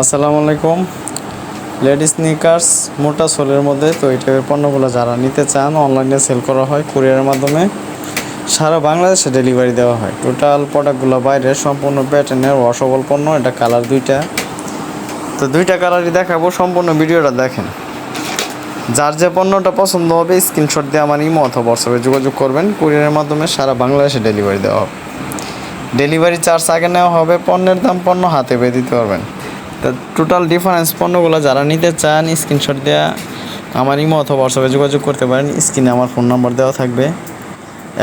আসসালামু আলাইকুম। Ladies sneakers মোটা সোলের মধ্যে তো এই টাইপের পণ্যগুলো যারা নিতে চান অনলাইনে সেল করা হয় কুরিয়ারের মাধ্যমে। সারা বাংলাদেশে ডেলিভারি দেওয়া হয়। টোটাল প্রোডাক্টগুলো বাইরে, সম্পূর্ণ প্যাটার্নের অসবল পণ্য, এটা কালার দুইটা। তো দুইটা কালারই দেখাবো, সম্পূর্ণ ভিডিওটা দেখেন। যার যে পণ্যটা পছন্দ হবে স্ক্রিনশট দিয়ে আমার ইমো অথবা হোয়াটসঅ্যাপে যোগাযোগ করবেন। কুরিয়ারের মাধ্যমে সারা বাংলাদেশে ডেলিভারি দেওয়া হবে। ডেলিভারি চার্জ আগে নেওয়া হবে, পণ্যের দাম পণ্য হাতে পেয়ে দিতে পারবেন। টোটাল ডিফারেন্স পণ্যগুলো যারা নিতে চান স্ক্রিনশট দেওয়া আমার ইমো অথবা হোয়াটসঅ্যাপে যোগাযোগ করতে পারেন। স্ক্রিনে আমার ফোন নম্বর দেওয়া থাকবে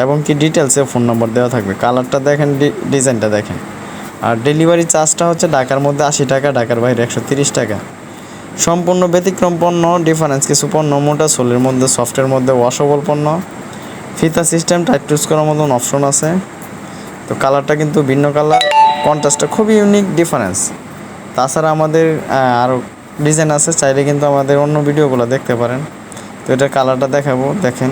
এবং কি ডিটেলসে ফোন নম্বর দেওয়া থাকবে। কালারটা দেখেন ডিজাইনটা দেখেন। আর ডেলিভারি চার্জটা হচ্ছে ঢাকার মধ্যে আশি টাকা, ঢাকার বাইরে একশো তিরিশ টাকা। সম্পূর্ণ ব্যতিক্রম পণ্য ডিফারেন্স কিছু পণ্য, মোটা সোলের মধ্যে সফটের মধ্যে ওয়াশেবল পণ্য। ফিতা সিস্টেম টাইট টুজ করার মতন অপশন আছে। তো কালারটা কিন্তু ভিন্ন কালার কন্ট্রাস্টটা খুবই ইউনিক ডিফারেন্স তাছাড়া আমাদের আরও ডিজাইন আছে, চাইলে কিন্তু আমাদের অন্য ভিডিওগুলো দেখতে পারেন। তো এটা কালারটা দেখাবো, দেখেন।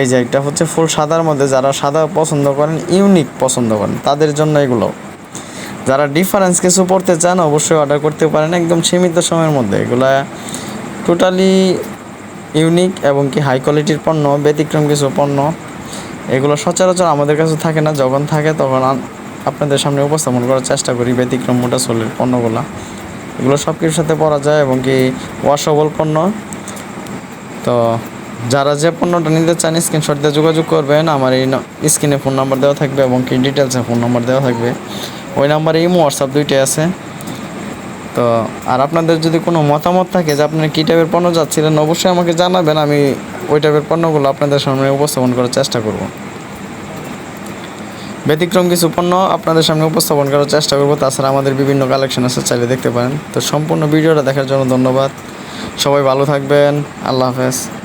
এই যে একটা হচ্ছে ফুল সাদার মধ্যে, যারা সাদা পছন্দ করেন ইউনিক পছন্দ করেন, তাদের জন্য এগুলো। যারা ডিফারেন্স কিছু পড়তে চান, অবশ্যই অর্ডার করতে পারেন, একদম সীমিত সময়ের মধ্যে। এগুলা টোটালি ইউনিক এবং কি হাই কোয়ালিটির পণ্য, ব্যতিক্রম কিছু পণ্য। এগুলো সচরাচর আমাদের কাছে থাকে না, যখন থাকে তখন আপনাদের সামনে উপস্থাপন করার চেষ্টা করি, ব্যতিক্রম মোটা সোলের পণ্যগুলো। এগুলো সব কিছুর সাথে পরা যায় এবং কি ওয়াশেবল পণ্য। তো যারা যে পণ্যটা নিতে চান স্ক্রিনশট দিয়ে যোগাযোগ করবেন। আমার এই স্ক্রিনে ফোন নাম্বার দেওয়া থাকবে এবং কি ডিটেলসে ফোন নাম্বার দেওয়া থাকবে। ওই নাম্বারে ইমো হোয়াটসঅ্যাপ দুইটাই আছে। তো আর আপনাদের যদি কোনো মতামত থাকে যে আপনারা কী টাইপের পণ্য যাচ্ছিলেন, অবশ্যই আমাকে জানাবেন। আমি ওই টাইপের পণ্যগুলো আপনাদের সামনে উপস্থাপন করার চেষ্টা করব। ব্যতিক্রম কিছু পণ্য আপনাদের সামনে উপস্থাপন করার চেষ্টা করব। তাছাড়া আমাদের বিভিন্ন কালেকশন আছে, চাইলে দেখতে পারেন। তো সম্পূর্ণ ভিডিওটা দেখার জন্য ধন্যবাদ। সবাই ভালো থাকবেন। আল্লাহ হাফেজ।